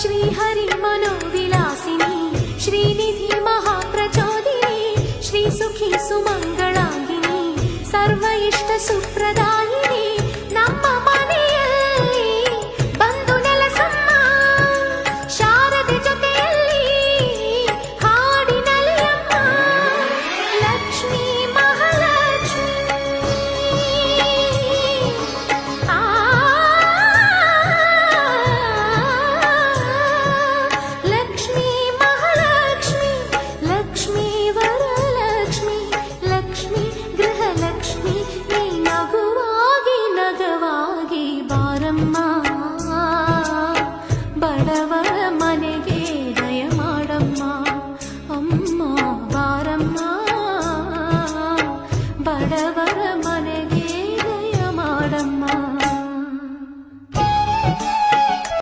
श्रीहरि मनोविलासिनी श्रीनिधि महाप्रचोदिनी श्रीसुखी सुमङ्गलाङ्गिनी सर्व इष्ट படவ